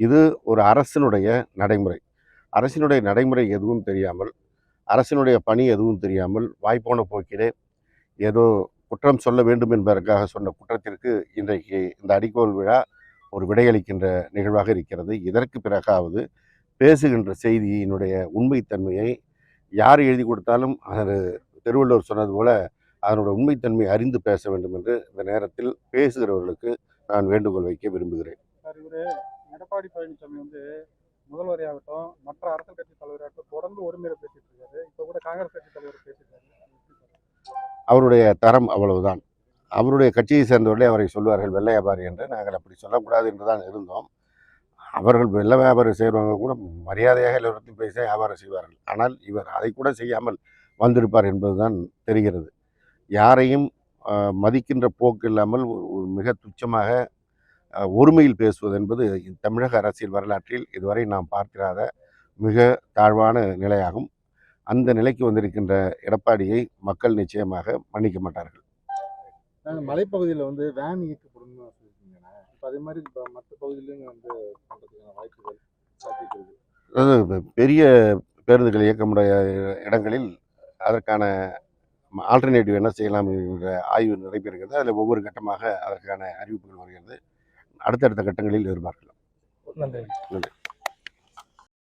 இது ஒரு அரசினுடைய நடைமுறை. அரசினுடைய நடைமுறை எதுவும் தெரியாமல் அரசினுடைய பணி எதுவும் தெரியாமல் வாய்ப்போன போக்கிலே ஏதோ குற்றம் சொல்ல வேண்டும் என்பதற்காக சொன்ன குற்றத்திற்கு இன்றைக்கு இந்த அடிக்கோல் விழா ஒரு விடையளிக்கின்ற நிகழ்வாக இருக்கிறது. இதற்கு பிறகாவது பேசுகின்ற செய்தியினுடைய உண்மைத்தன்மையை யார் எழுதி கொடுத்தாலும் அது திருவள்ளுவர் சொன்னது போல அதனுடைய உண்மைத்தன்மை அறிந்து பேச வேண்டும் என்று இந்த நேரத்தில் பேசுகிறவர்களுக்கு நான் வேண்டுகோள் வைக்க விரும்புகிறேன். எடப்பாடி பழனிசாமி வந்து முதல்வரையாகட்டும் மற்ற அரசியல் கட்சி தலைவராகட்டும் தொடர்ந்து ஒருமையில பேசிட்டு இருக்காரு. இப்போ கூட காங்கிரஸ் கட்சி தலைவர் பேசியிருக்காரு அவருடைய தரம் அவ்வளவுதான். அவருடைய கட்சியை சேர்ந்தவர்களே அவரை சொல்வார்கள் வெள்ளை வியாபாரி என்று. நாங்கள் அப்படி சொல்லக்கூடாது என்று தான் இருந்தோம். அவர்கள் வெள்ள வியாபாரம் செய்கிறவங்க கூட மரியாதையாக எல்லோருக்கும் பேச வியாபாரம் செய்வார்கள். ஆனால் இவர் அதை கூட செய்யாமல் வந்திருப்பார் என்பதுதான் தெரிகிறது. யாரையும் மதிக்கின்ற போக்கு இல்லாமல் மிக துச்சமாக ஒருமையில் பேசுவது என்பது தமிழக அரசியல் வரலாற்றில் இதுவரை நாம் பார்த்திராத மிக தாழ்வான நிலையாகும். அந்த நிலைக்கு வந்திருக்கின்ற எடப்பாடியை மக்கள் நிச்சயமாக மன்னிக்க மாட்டார்கள். நாங்கள் மலைப்பகுதியில் வந்து வேன் இயக்கப்படும் இப்போ அதே மாதிரி இப்போ மற்ற பகுதியிலையும் வந்து வாய்ப்புகள் அதாவது பெரிய பேருந்துகள் இயக்க முடிய இடங்களில் அதற்கான ஆல்டர்னேட்டிவ் என்ன செய்யலாம் என்ற ஆய்வு நடைபெறுகிறது அதில் ஒவ்வொரு கட்டமாக அதற்கான அறிவிப்புகள் வருகிறது. அடுத்தடுத்த கட்டங்களில் எதிர்பார்க்கலாம். நன்றி. நன்றி.